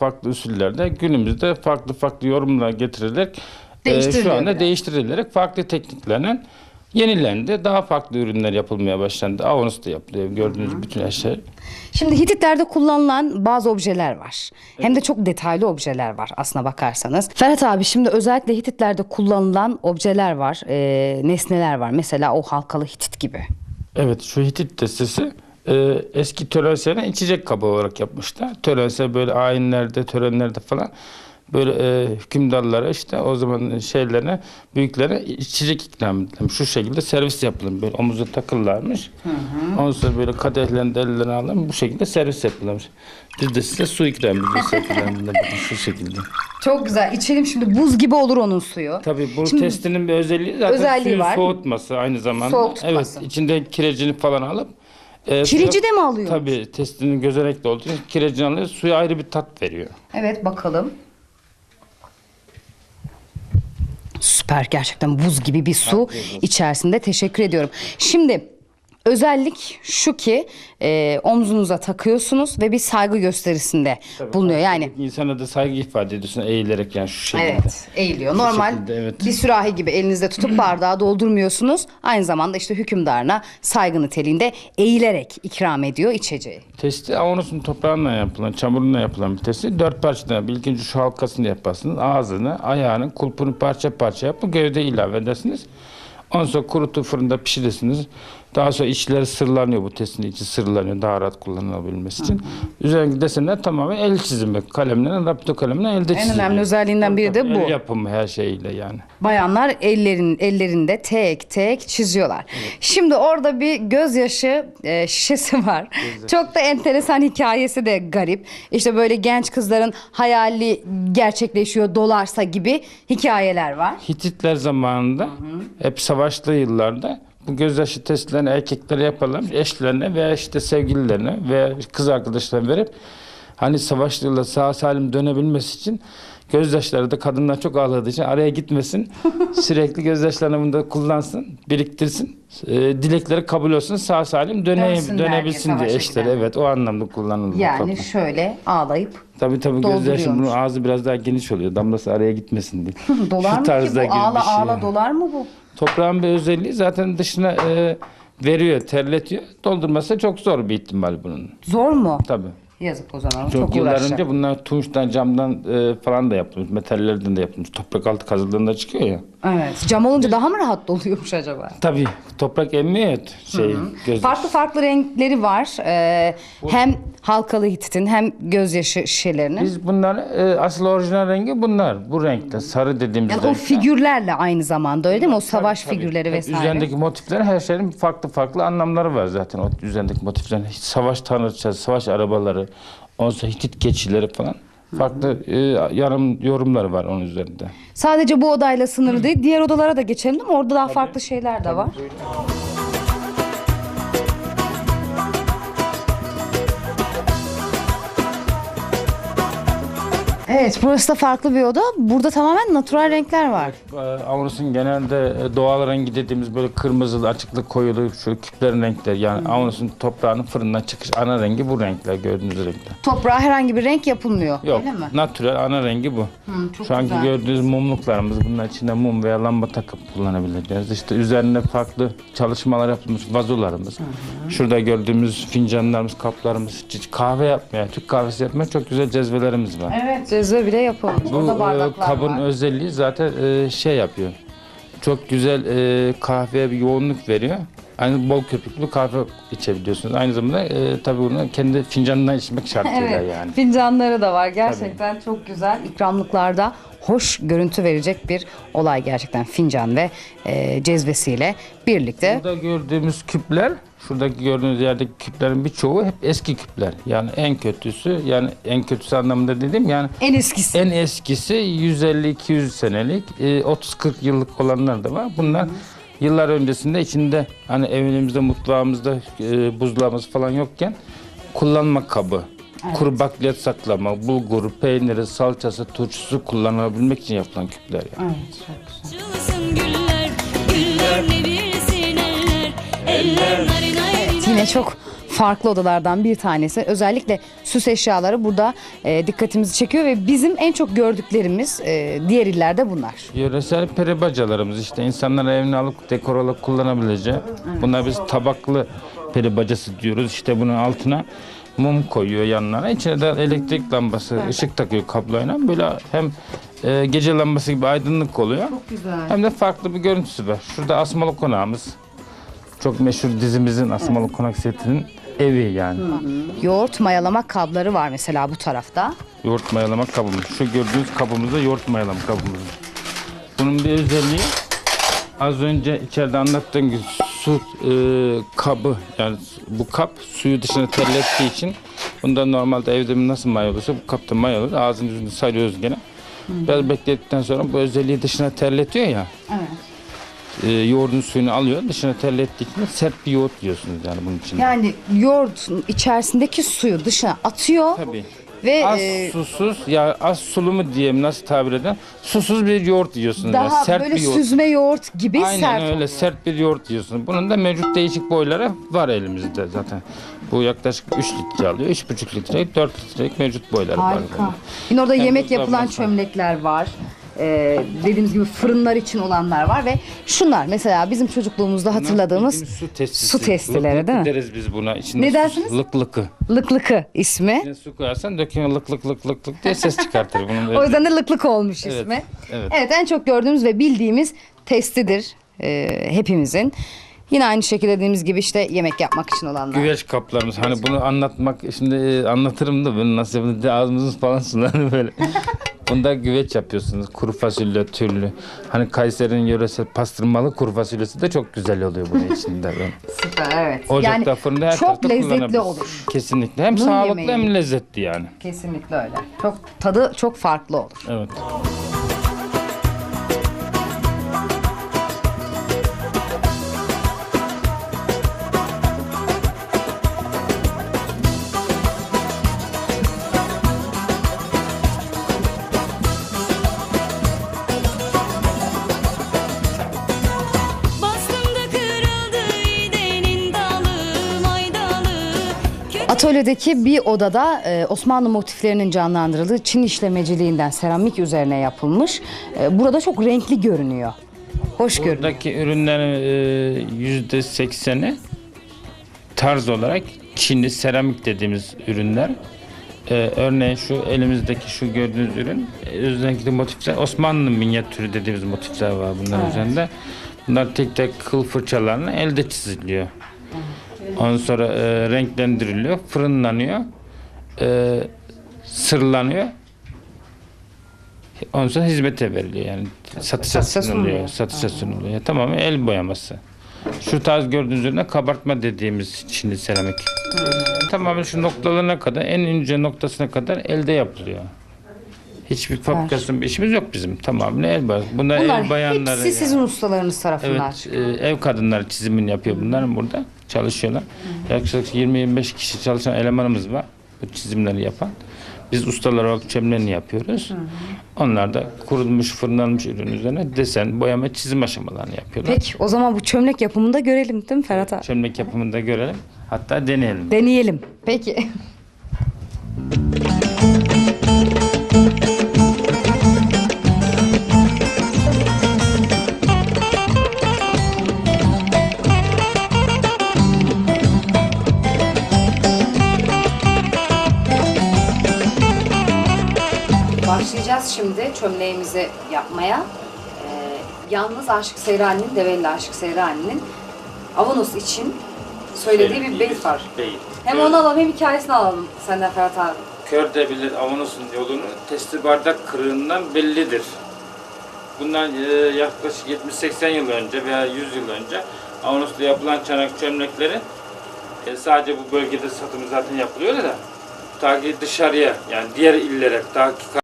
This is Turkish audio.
farklı usullerde günümüzde farklı farklı yorumlar getirilerek e, şu anda değiştirilerek farklı tekniklerle yenilendi. Daha farklı ürünler yapılmaya başlandı. Avonus da yapılıyor. Gördüğünüz bütün her şey. Şimdi Hititlerde kullanılan bazı objeler var. Hem de çok detaylı objeler var aslına bakarsanız. Ferhat abi şimdi özellikle Hititlerde kullanılan objeler var, e, nesneler var. Mesela o halkalı Hitit gibi. Evet şu Hitit destesi e, eski törenselden içecek kabı olarak yapmışlar. Törensel böyle ayinlerde, törenlerde falan böyle e, hükümdarlara işte o zaman şeylerine, büyüklere içecek ikram edilmiş. Şu şekilde servis yapılmış. Böyle omuza takırlarmış. Ondan sonra böyle kadehlerini de ellerine alın. Bu şekilde servis yapılmış. Biz de size su ikram ediyoruz. şu şekilde. Çok güzel. İçelim şimdi buz gibi olur onun suyu. Tabii bu Şimdi- testinin bir özelliği zaten Özelliği suyu var. soğutması aynı zamanda. Soğuk tutması. Evet, içinde kirecini falan alıp e, Kireci de mi alıyor? Tabii testinin gözenekli olduğu için kirecini alıyor, suya ayrı bir tat veriyor. Evet bakalım. Süper gerçekten buz gibi bir su içerisinde teşekkür ediyorum. Şimdi özellik şu ki e, omzunuza takıyorsunuz ve bir saygı gösterisinde bulunuyor. Yani insana da saygı ifade ediyorsun eğilerek yani şu şekilde. Evet, eğiliyor. Normal şekilde, evet. bir sürahi gibi elinizde tutup bardağı doldurmuyorsunuz. Aynı zamanda işte hükümdarına saygı niteliğinde eğilerek ikram ediyor içeceği. Testi Avanos'un toprağından yapılan, çamurundan yapılan bir testi. Dört parçadan bir ilk önce şu halkasını yaparsınız. Ağzını, ayağını, kulpunu parça parça yapıp gövde ilave edersiniz. Ondan sonra kurutup fırında pişirirsiniz. Daha sonra içleri sırlanıyor bu testin içi sırlanıyor daha rahat kullanılabilmesi için. Üzerindeki desenler tamamen el çizimi. Kalemle, rapto kalemle elde En çiziliyor. önemli özelliğinden biri de bu. El yapımı her şeyiyle yani. Bayanlar ellerin ellerinde tek tek çiziyorlar. Şimdi orada bir gözyaşı e, şişesi var. Çok da enteresan hikayesi de garip. İşte böyle genç kızların hayali gerçekleşiyor dolarsa gibi hikayeler var. Hititler zamanında hep savaşlı yıllarda bu gözyaşı testlerini erkeklere yaparlarmış. Eşlerine veya işte sevgililerine veya kız arkadaşlarına verip hani savaşlı yılda sağ salim dönebilmesi için gözyaşları da kadınlar çok ağladığı için araya gitmesin. Sürekli gözyaşlarını bunda kullansın, biriktirsin. Ee, dilekleri kabul olsun, sağ salim döne, dönebilsin diye savaşa eşleri. giden. Evet o anlamda kullanılır. Yani mutlaka. şöyle ağlayıp Tabii tabii gözyaşı dolduruyormuş. bunun ağzı biraz daha geniş oluyor. Damlası araya gitmesin diye. dolar Şu mı ki bu? Ağla şey ağla dolar mı bu? Toprağın bir özelliği zaten dışına e, veriyor, terletiyor. Doldurması çok zor bir ihtimal bunun. Zor mu? Tabii. Yazık o zaman. Çok, Çok, yıllar uğraşacak. önce bunlar tunçtan, camdan e, falan da yapılmış. Metallerden de yapılmış. Toprak altı kazıldığında çıkıyor ya. Evet. Cam olunca daha mı rahat doluyormuş acaba? Tabii toprak emmiyor şey göz. Farklı farklı renkleri var. Ee, hem halkalı hititin hem gözyaşı şişelerinin. Biz bunları e, asıl orijinal rengi bunlar. Bu renkte sarı dediğimiz Yani o renkte. figürlerle aynı zamanda öyle değil mi? O savaş Tabii. figürleri Hep vesaire. Üzerindeki motifler her şeyin farklı farklı anlamları var zaten o üzerindeki motiflerin. Savaş tanrıçası, savaş arabaları, ondan Hitit geçileri falan. Farklı e, yarım yorumları var onun üzerinde. Sadece bu odayla sınırlı değil. Diğer odalara da geçelim değil mi? Orada daha farklı şeyler de var. Evet, burası da farklı bir oda. Burada tamamen natural renkler var. Ee, Avunus'un genelde e, doğal rengi dediğimiz böyle kırmızılı, açıklı, koyulu şu küplerin renkleri. Yani Avunus'un toprağının fırından çıkış ana rengi bu renkler gördüğünüz renkler. Toprağa herhangi bir renk yapılmıyor. Yok, Öyle mi? natürel ana rengi bu. çok Şu anki güzel. gördüğünüz mumluklarımız bunlar içinde mum veya lamba takıp kullanabileceğiz. İşte üzerinde farklı çalışmalar yapılmış vazolarımız. Şurada gördüğümüz fincanlarımız, kaplarımız, kahve yapmaya, Türk kahvesi yapmaya çok güzel cezvelerimiz var. Evet, cezve bile yapılmış. Bu e, bardaklar kabın var. özelliği zaten e, şey yapıyor. Çok güzel e, kahveye bir yoğunluk veriyor. Aynı bol köpüklü kahve içebiliyorsunuz. Aynı zamanda e, tabii bunu kendi fincanından içmek şartıyla Evet, yani. fincanları da var. Gerçekten çok güzel. İkramlıklarda hoş görüntü verecek bir olay gerçekten fincan ve e, cezvesiyle birlikte. Burada gördüğümüz küpler, şuradaki gördüğünüz yerdeki küplerin birçoğu hep eski küpler. Yani en kötüsü, yani en kötüsü anlamında dedim yani En eskisi. en eskisi 150-200 senelik, e, 30-40 yıllık olanlar da var. Bunlar yıllar öncesinde içinde hani evimizde, mutfağımızda e, buzdolabımız falan yokken kullanma kabı. Kuru bakliyat saklama, bulgur, peyniri, salçası, turşusu kullanılabilmek için yapılan küpler yani. Açılsın güller, güller ne bilsin eller, eller narin narin Yine çok farklı odalardan bir tanesi. Özellikle süs eşyaları burada e, dikkatimizi çekiyor ve bizim en çok gördüklerimiz e, diğer illerde bunlar. Yöresel peri bacalarımız işte insanlar evine alıp dekor olarak kullanabileceği. Bunlar biz tabaklı peri bacası diyoruz. İşte bunun altına mum koyuyor yanlarına. İçine de elektrik lambası, ışık takıyor kabloyla. Böyle hem e, gece lambası gibi aydınlık oluyor. güzel. Hem de farklı bir görüntüsü var. Şurada Asmalı Konağımız. Çok meşhur dizimizin Asmalı Konak setinin evi yani. Yoğurt mayalama kabları var mesela bu tarafta. Yoğurt mayalama kabımız. Şu gördüğünüz kabımız da yoğurt mayalama kabımız. Bunun bir özelliği az önce içeride anlattığım gibi su e, kabı yani bu kap suyu dışına terlettiği için bunda normalde evde nasıl maya olursa bu kapta maya olur. Ağzını yüzünü sarıyoruz gene. Biraz bekledikten sonra bu özelliği dışına terletiyor ya. Evet. E, yoğurdun suyunu alıyor dışına terlettiği için sert bir yoğurt diyorsunuz yani bunun içinde. Yani yoğurdun içerisindeki suyu dışına atıyor Tabii. ve Az e, susuz ya az sulu mu diyeyim nasıl tabir eden susuz bir yoğurt yiyorsunuz. daha yani. sert böyle bir yoğurt. süzme yoğurt gibi Aynen sert. öyle sert bir yoğurt yiyorsunuz. Bunun da mevcut değişik boyları var elimizde zaten. Bu yaklaşık 3 litre alıyor. 3,5 litre, 4 litrelik mevcut boyları var. Harika. Yine orada Hem yemek buzdolabı yapılan var. çömlekler var. Ee, dediğimiz gibi fırınlar için olanlar var ve şunlar mesela bizim çocukluğumuzda hatırladığımız su testisi. su testileri, Lık değil mi? lık deriz biz buna. İçinde Ne su- dersiniz? Lık lıkı. lıklıkı ismi. İçine su koyarsan döküyor lık lık lık lık lık diye ses çıkartır. Bunun O yüzden de lıklık olmuş Evet, ismi. evet. Evet en çok gördüğümüz ve bildiğimiz testidir e, hepimizin. Yine aynı şekilde dediğimiz gibi işte yemek yapmak için olanlar. Güveç kaplarımız. Hani bunu anlatmak şimdi e, anlatırım da bunu nasıl yapılır diye ağzımız falan sulanır böyle. Bunda güveç yapıyorsunuz. Kuru fasulye türlü. Hani Kayseri'nin yöresel pastırmalı kuru fasulyesi de çok güzel oluyor bunun içinde. Süper evet. Ocakta fırında her çok lezzetli olur. Kesinlikle. Hem Bunun sağlıklı yemeği. hem lezzetli yani. Kesinlikle öyle. Çok tadı çok farklı olur. Evet. Atölyedeki bir odada e, Osmanlı motiflerinin canlandırıldığı Çin işlemeciliğinden seramik üzerine yapılmış. E, burada çok renkli görünüyor. Hoş görünüyor. Buradaki ürünlerin e, yüzde sekseni tarz olarak Çinli seramik dediğimiz ürünler. E, örneğin şu elimizdeki şu gördüğünüz ürün e, özellikle motifler Osmanlı minyatürü dediğimiz motifler var bunların üzerinde. Bunlar tek tek kıl fırçalarla elde çiziliyor. Ondan sonra e, renklendiriliyor, fırınlanıyor, e, sırlanıyor. Ondan sonra hizmete veriliyor yani satışa Satışa sunuluyor. sunuluyor. Satışa sunuluyor. Yani tamamen el boyaması. Şu tarz gördüğünüz ürüne kabartma dediğimiz Çinli seramik. Tamamen şu noktalarına kadar en ince noktasına kadar elde yapılıyor. Hiçbir bir işimiz yok bizim. Tamamen el boyası. Bunlar, Bunlar el bayanları. hepsi sizin ustalarınız tarafından. Evet, e, ev kadınları çizimini yapıyor bunların burada. Çalışıyorlar. Yaklaşık 20-25 kişi çalışan elemanımız var. Bu çizimleri yapan. Biz ustalar olarak çömleğini yapıyoruz. Onlar da kurulmuş, fırınlanmış ürün üzerine desen, boyama, çizim aşamalarını yapıyorlar. Peki o zaman bu çömlek yapımını da görelim değil mi Ferhat abi? Çömlek yapımını da görelim. Hatta deneyelim. Deneyelim. Peki. Başlayacağız şimdi çömleğimizi yapmaya. Ee, yalnız Aşık Seyrani'nin, Develi Aşık Seyrani'nin Avanos için söylediği bir beyt var. Beyt. Hem onu alalım hem hikayesini alalım senden Ferhat abi. Kör de bilir avanosun yolunu, testi bardak kırığından bellidir. Bundan e, yaklaşık 70-80 yıl önce veya 100 yıl önce Avanos'ta yapılan çanak çömlekleri e, sadece bu bölgede satımı zaten yapılıyor da ta ki dışarıya yani diğer illere ta ki